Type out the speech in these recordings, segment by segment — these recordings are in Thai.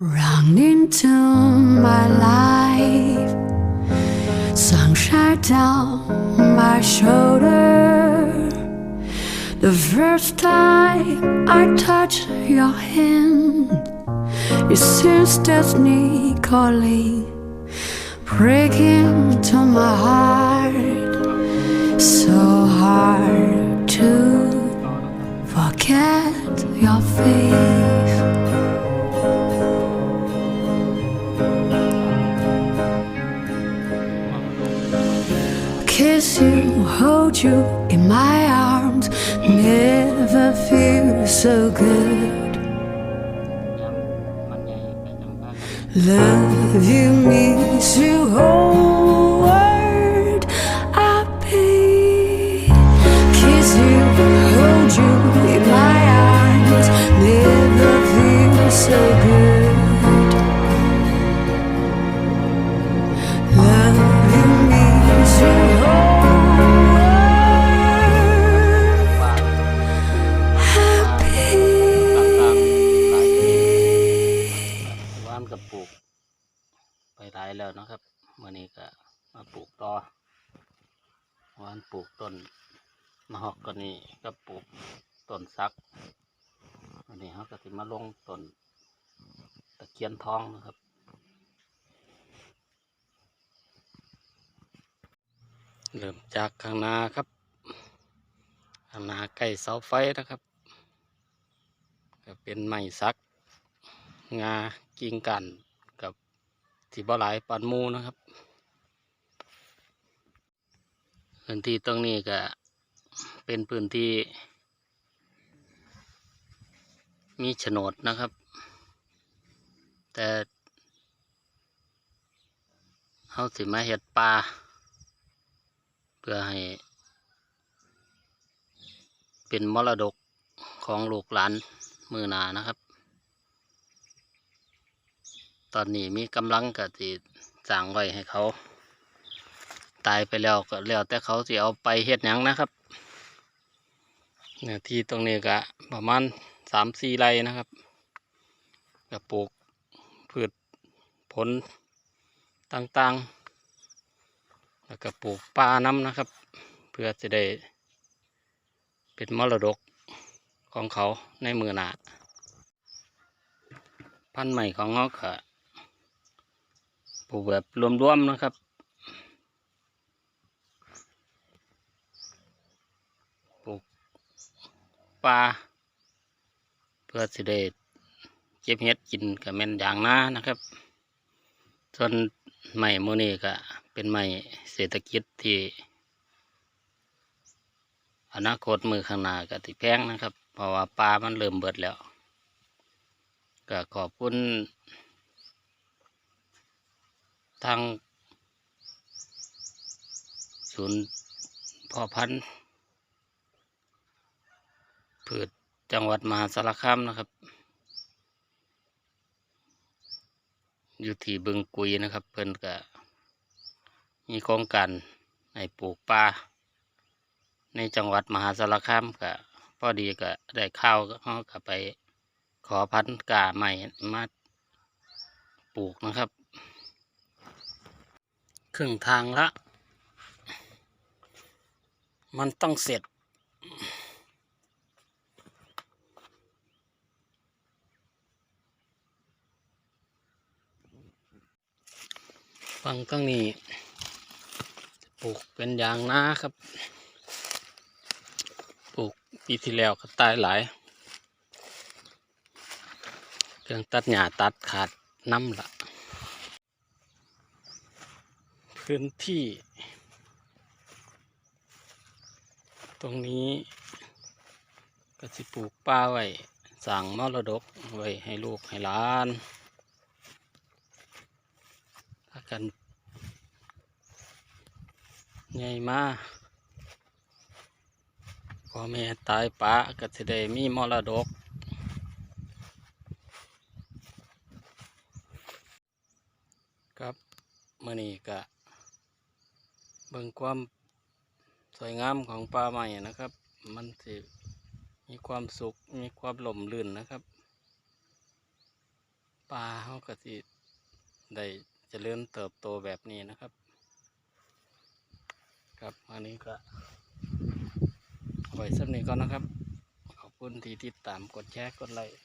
Run into my life, sunshine down my shoulder. The first time I touch your hand, it seems destiny calling, breaking to my heart. So hard to forget your face. Hold you in my arms, never feel so good. มันใหญ่ไปจังบ้าน Love you means you whole world ว่านปลูกต้นมะฮอกกานีก็ปลูกต้นซักวันนี้เขาก็สิมาลงต้นตะเคียนทองนะครับเริ่มจากข้างนาครับข้างนาใกล้เสาไฟนะครับก็เป็นไม้สัก งากิ่งกันกับที่บ่หลายปานมูนะครับ พื้นที่ตรงนี้ก็เป็นพื้นที่ มีโฉนดนะครับ แต่เขาสิมาเห็ดปลาเพื่อให้ เป็นมรดกของลูกหลานมือหนานะครับ ตอนนี้มีกำลังกะสิสร้างไว้ให้เขา ตายไปแล้วก็แล้วแต่เขาสิเอาไปเฮ็ดหยังนะครับเนื้อที่ตรงนี้ก็ประมาณสามสี่ไร่นะครับก็ปลูกพืชผลต่างๆ แล้วก็ปลูกปลาน้ำนะครับ เพื่อจะได้เป็นมรดกของเขาในมือหนาพันธุ์ใหม่ของเขาค่ะปลูกแบบรวมๆนะครับ ปลูก ปลาเพื่อสิได้เก็บเห็ดกินกับแม่นอย่างน้านะครับ ส่วนใหม่โมนี่ก็เป็นใหม่เศรษฐกิจที่ อนาคตมือข้างหน้าก็ติแพงนะครับ เพราะว่าปลามันเริ่มเบิดแล้ว ก็ขอบคุณทางศูนย์พ่อพันธุ์ พืชจังหวัดมหาสารคามนะครับ อยู่ที่บึงกุยนะครับ เพิ่นก็มีโครงการให้ปลูกปลาในจังหวัดมหาสารคามก็พอดีก็ได้ข้าวก็เขาก็ไปขอพันธุ์กาใหม่มาปลูกนะครับครึ่งทางละ มันต้องเสร็จ ฟังตรงนี้ปลูกเป็นยางนาครับ ปลูกปีที่แล้วก็ตายหลาย เครื่องตัดหญ้าตัดขาดน้ำละพื้นที่ ตรงนี้ก็สิปลูกป่าไว้สั่งมรดกไว้ให้ลูกให้หลาน ถ้ากัน ใหญ่มาพ่อแม่ตายปะก็จะได้มีมรดกครับมื่อนี้ก็เบิ่งความสวยงามของป่าใหม่นะครับ มันสิมีความสุขมีความหล่มลื่นนะครับปลาเขาก็สิได้เจริญเติบโตแบบนี้นะครับ ครับ อันนี้ก็ไว้สักนี้ก่อนนะครับ ขอบคุณที่ติดตามกดแชร์กดไลค์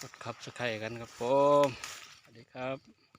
กดคับสไครกันครับผม สวัสดีครับ